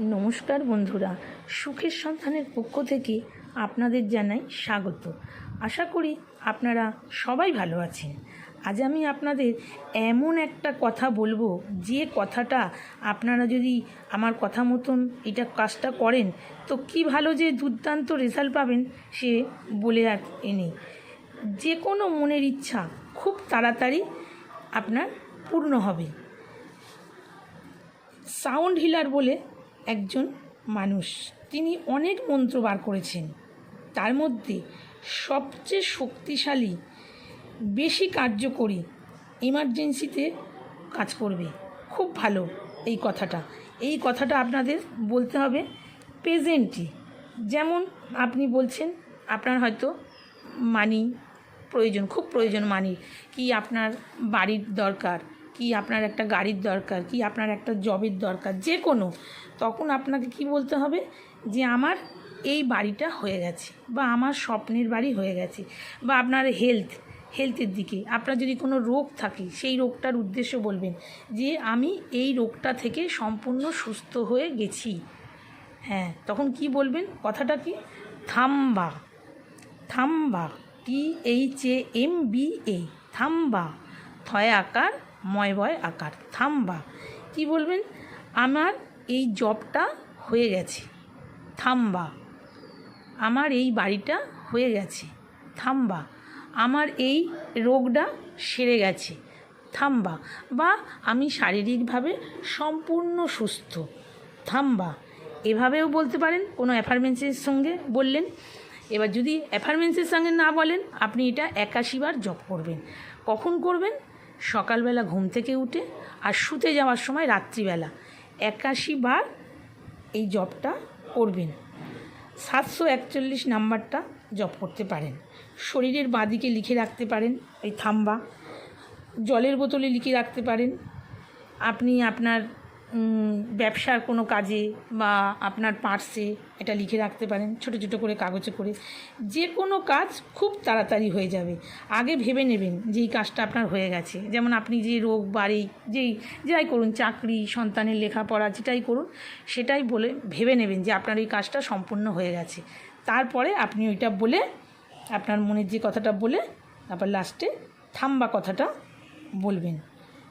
নমস্কার বন্ধুরা, সুখের সন্তানের পক্ষ থেকে আপনাদের জানাই স্বাগত। আশা করি আপনারা সবাই ভালো আছেন। আজ আমি আপনাদের এমন একটা কথা বলব, যে কথাটা আপনারা যদি আমার কথা মতন এটা কাজটা করেন, তো কি ভালো যে দুর্দান্ত রেজাল্ট পাবেন সে বলে আর এনে যে কোনো মনের ইচ্ছা খুব তাড়াতাড়ি আপনার পূর্ণ হবে। সাউন্ড হিলার বলে একজন মানুষ। তিনি অনেক মন্ত্র বার করেছেন। তার মধ্যে সবচেয়ে শক্তিশালী, বেশি কার্যকরী এমার্জেন্সিতে কাজ করবে। খুব ভালো এই কথাটা। এই কথাটা আপনাদের বলতে হবে প্রেজেন্টই যেমন আপনি বলছেন, আপনার হয়তো মানি প্রয়োজন, খুব প্রয়োজন মানি কি আপনার বাড়ির দরকার? কি আপনার একটা গাড়ির দরকার, কি আপনার একটা জবের দরকার, যে কোনো, তখন আপনাকে কি বলতে হবে? যে আমার এই বাড়িটা হয়ে গেছে বা আমার স্বপ্নের বাড়ি হয়ে গেছে বা আপনার হেলথ হেলথের দিকে। আপনার যদি কোনো রোগ থাকে, সেই রোগটার উদ্দেশ্য বলবেন যে আমি এই রোগটা থেকে সম্পূর্ণ সুস্থ হয়ে গেছি। হ্যাঁ তখন কি বলবেন? কথাটা কি? থাম্বা থাম্বা T H A M B A থাম্বা থয় আকার ময় বয় আকার। থাম্বা। কি বলবেন? আমার এই জবটা হয়ে গেছে। থাম্বা। আমার এই বাড়িটা হয়ে গেছে। থাম্বা। আমার এই রোগটা সেরে গেছে। থাম্বা। বা আমি শারীরিকভাবে সম্পূর্ণ সুস্থ। থাম্বা। এভাবেও বলতে পারেন, কোনো অ্যাফারমেন্সের সঙ্গে বললেন। এবার যদি অ্যাফার্মেন্সের সঙ্গে না বলেন, আপনি এটা একাশি বার জপ করবেন। কখন করবেন? সকালবেলা ঘুম থেকে উঠে আর শুতে যাওয়ার সময় রাত্রিবেলা। একাশি বার এই জবটা করবেন। সাতশো একচল্লিশ নাম্বারটা জপ করতে পারেন। শরীরের বাঁদিকে লিখে রাখতে পারেন, এই থাম্বা। জলের বোতলে লিখে রাখতে পারেন। আপনি আপনার ব্যবসার কোনো কাজে বা আপনার পার্সে এটা লিখে রাখতে পারেন, ছোট ছোট করে কাগজে করে। যে কোনো কাজ খুব তাড়াতাড়ি হয়ে যাবে। আগে ভেবে নেবেন যে এই কাজটা আপনার হয়ে গেছে। যেমন আপনি যে রোগ, বাড়ি, যেই, যাই করুন, চাকরি, সন্তানের লেখাপড়া, যেটাই করুন, সেটাই বলে ভেবে নেবেন যে আপনার এই কাজটা সম্পূর্ণ হয়ে গেছে। তারপরে আপনি ওইটা বলে, আপনার মনের যে কথাটা বলে, তারপর লাস্টে থাম্বা কথাটা বলবেন।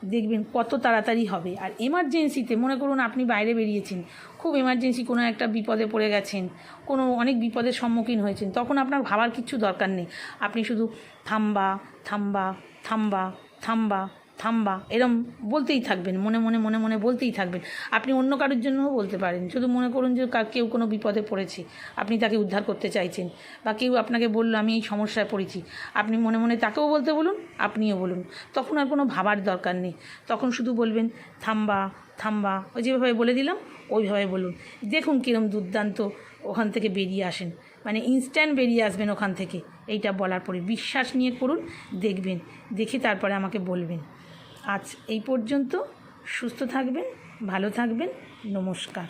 দেখবেন কত তাড়াতাড়ি হবে। আর এমার্জেন্সিতে মনে করুন আপনি বাইরে বেরিয়েছেন, খুব এমার্জেন্সি কোনো একটা বিপদে পড়ে গেছেন, কোনো অনেক বিপদের সম্মুখীন হয়েছেন, তখন আপনার ভাবার কিছু দরকার নেই। আপনি শুধু থাম্বা থাম্বা থাম্বা থাম্বা থাম্বা, এরম বলতেই থাকবেন, মনে মনে মনে মনে বলতেই থাকবেন। আপনি অন্য কারোর জন্যও বলতে পারেন, শুধু মনে করুন যে কেউ কোনো বিপদে পড়েছে, আপনি তাকে উদ্ধার করতে চাইছেন, বা কেউ আপনাকে বলল, আমি এই সমস্যায় পড়েছি। আপনি মনে মনে তাকেও বলতে বলুন, আপনিও বলুন। তখন আর কোনো ভাবার দরকার নেই। তখন শুধু বলবেন, থাম্বা থাম্বা। ওই যেভাবে বলে দিলাম, ওইভাবে বলুন। দেখুন কীরম দুর্দান্ত ওখান থেকে বেরিয়ে আসেন। মানে ইনস্ট্যান্ট বেরিয়ে আসবেন ওখান থেকে। এইটা বলার পরে বিশ্বাস নিয়ে করুন, দেখবেন, দেখে তারপরে আমাকে বলবেন। আজ এই পর্যন্ত সুস্থ থাকবেন ভালো থাকবেন নমস্কার।